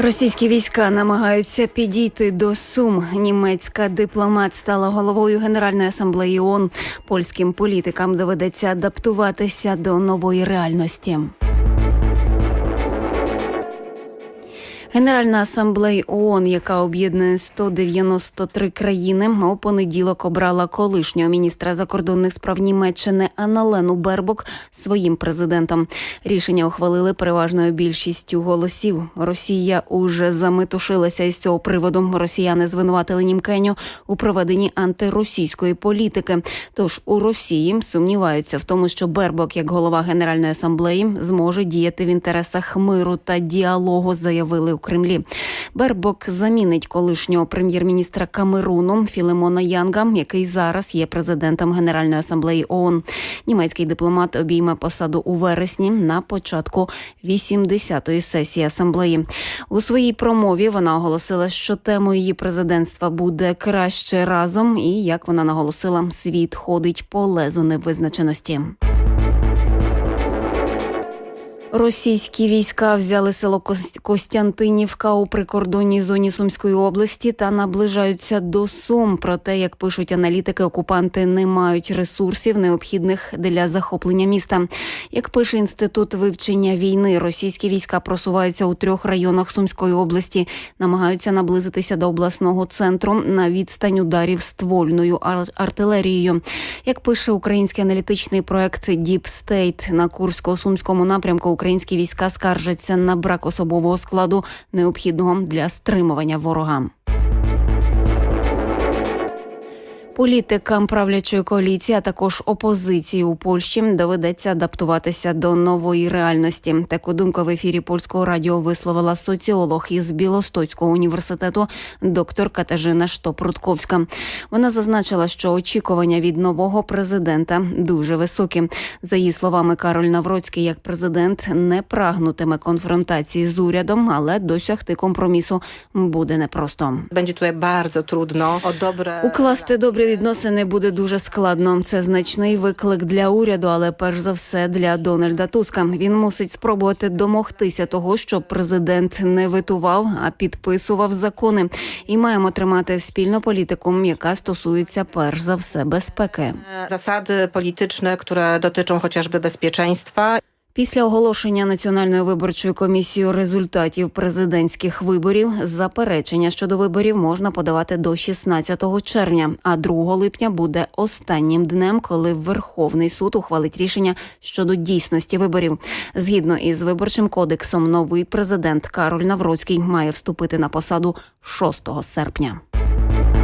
Російські війська намагаються підійти до Сум. Німецька дипломат стала головою Генеральної асамблеї ООН. Польським політикам доведеться адаптуватися до нової реальності. Генеральна асамблея ООН, яка об'єднує 193 країни, у понеділок обрала колишнього міністра закордонних справ Німеччини Аналену Бербок своїм президентом. Рішення ухвалили переважною більшістю голосів. Росія уже заметушилася із цього приводу. Росіяни звинуватили німкеню у проведенні антиросійської політики. Тож у Росії сумніваються в тому, що Бербок, як голова Генеральної асамблеї, зможе діяти в інтересах миру та діалогу, заявили у Кремлі. Бербок замінить колишнього прем'єр-міністра Камеруну Філемона Янга, який зараз є президентом Генеральної асамблеї ООН. Німецький дипломат обійме посаду у вересні на початку 80-ї сесії асамблеї. У своїй промові вона оголосила, що темою її президентства буде краще разом, і як вона наголосила, світ ходить по лезу невизначеності. Російські війська взяли село Кос- Костянтинівка у прикордонній зоні Сумської області та наближаються до Сум. Проте, як пишуть аналітики, окупанти не мають ресурсів, необхідних для захоплення міста. Як пише інститут вивчення війни, російські війська просуваються у трьох районах Сумської області, намагаються наблизитися до обласного центру на відстань ударів ствольною артилерією. Як пише український аналітичний проект Deep State, на Курсько-Сумському напрямку українські війська скаржаться на брак особового складу, необхідного для стримування ворога. Політикам правлячої коаліції, а також опозиції у Польщі доведеться адаптуватися до нової реальності. Таку думку в ефірі польського радіо висловила соціолог із Білостоцького університету доктор Катажина Штопрутковська. Вона зазначила, що очікування від нового президента дуже високі. За її словами, Кароль Навроцький як президент не прагнутиме конфронтації з урядом, але досягти компромісу буде непросто. Bardzo trudno o dobre. Укласти добрі відносини буде дуже складно. Це значний виклик для уряду, але перш за все для Дональда Туска. Він мусить спробувати домогтися того, щоб президент не витував, а підписував закони. І маємо тримати спільну політику, яка стосується перш за все безпеки. Zasady polityczne, które dotyczą chociażby bezpieczeństwa. Після оголошення національною виборчою комісією результатів президентських виборів заперечення щодо виборів можна подавати до 16 червня, а 2 липня буде останнім днем, коли Верховний суд ухвалить рішення щодо дійсності виборів. Згідно із виборчим кодексом, новий президент Кароль Навроцький має вступити на посаду 6 серпня.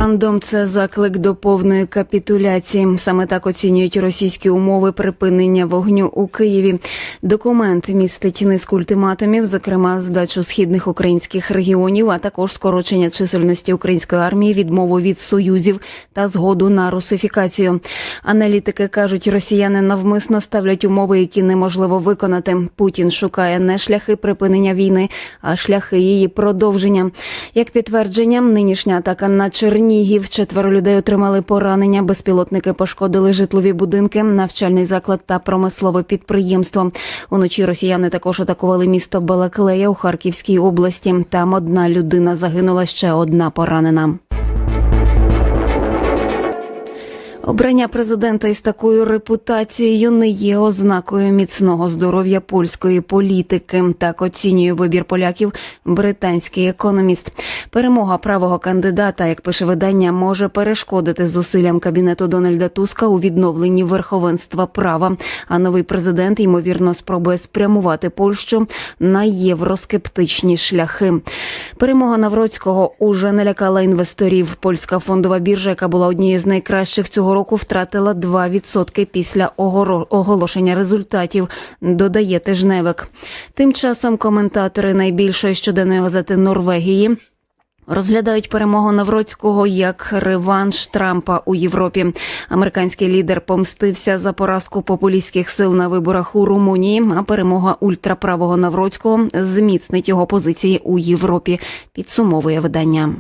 Рандом це заклик до повної капітуляції. Саме так оцінюють російські умови припинення вогню у Києві. Документ містить низку ультиматумів, зокрема здачу східних українських регіонів, а також скорочення чисельності української армії, відмову від союзів та згоду на русифікацію. Аналітики кажуть, росіяни навмисно ставлять умови, які неможливо виконати. Путін шукає не шляхи припинення війни, а шляхи її продовження. Як підтвердження, нинішня атака на Чернігів. Четверо людей отримали поранення. Безпілотники пошкодили житлові будинки, навчальний заклад та промислове підприємство. Уночі росіяни також атакували місто Балаклея у Харківській області. Там одна людина загинула, ще одна поранена. Обрання президента із такою репутацією не є ознакою міцного здоров'я польської політики. Так оцінює вибір поляків британський економіст. Перемога правого кандидата, як пише видання, може перешкодити зусиллям кабінету Дональда Туска у відновленні верховенства права. А новий президент ймовірно спробує спрямувати Польщу на євроскептичні шляхи. Перемога Навроцького уже не лякала інвесторів. Польська фондова біржа, яка була однією з найкращих цього року, втратила 2% після оголошення результатів. Додає Тижневик. Тим часом коментатори найбільшої щоденної газети Норвегії. Розглядають перемогу Навроцького як реванш Трампа у Європі. Американський лідер помстився за поразку популістських сил на виборах у Румунії. А перемога ультраправого Навроцького зміцнить його позиції у Європі. Підсумовує видання.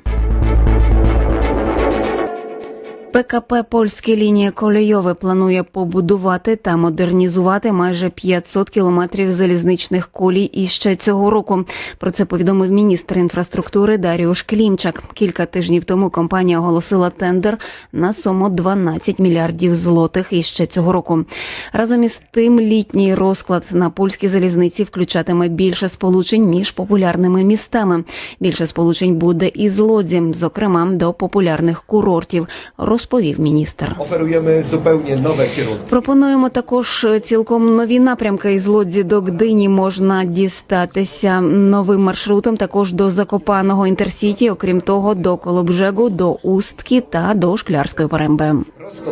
ПКП Польські лінії Кольойове планує побудувати та модернізувати майже 500 кілометрів залізничних колій іще цього року. Про це повідомив міністр інфраструктури Даріуш Клімчак. Кілька тижнів тому компанія оголосила тендер на суму 12 мільярдів злотих іще цього року. Разом із тим, літній розклад на польській залізниці включатиме більше сполучень між популярними містами. Більше сполучень буде і з Лодзі, зокрема до популярних курортів, розповів міністр. Oferujemy zupełnie nowe kierunki. Пропонуємо також цілком нові напрямки із Лодзі до Гдині можна дістатися новим маршрутом. Також до Закопаного інтерсіті, окрім того, до Колобжегу, до Устки та до Шклярської Перемби.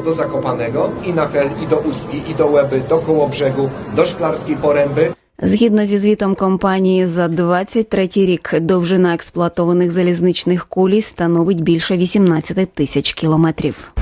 Do Zakopanego i na Hel, i do Ustki, i do Łeby, do Kołobrzegu, do Szklarskiej Poręby. Згідно зі звітом компанії, за 23 рік довжина експлуатованих залізничних колій становить більше 18 тисяч кілометрів.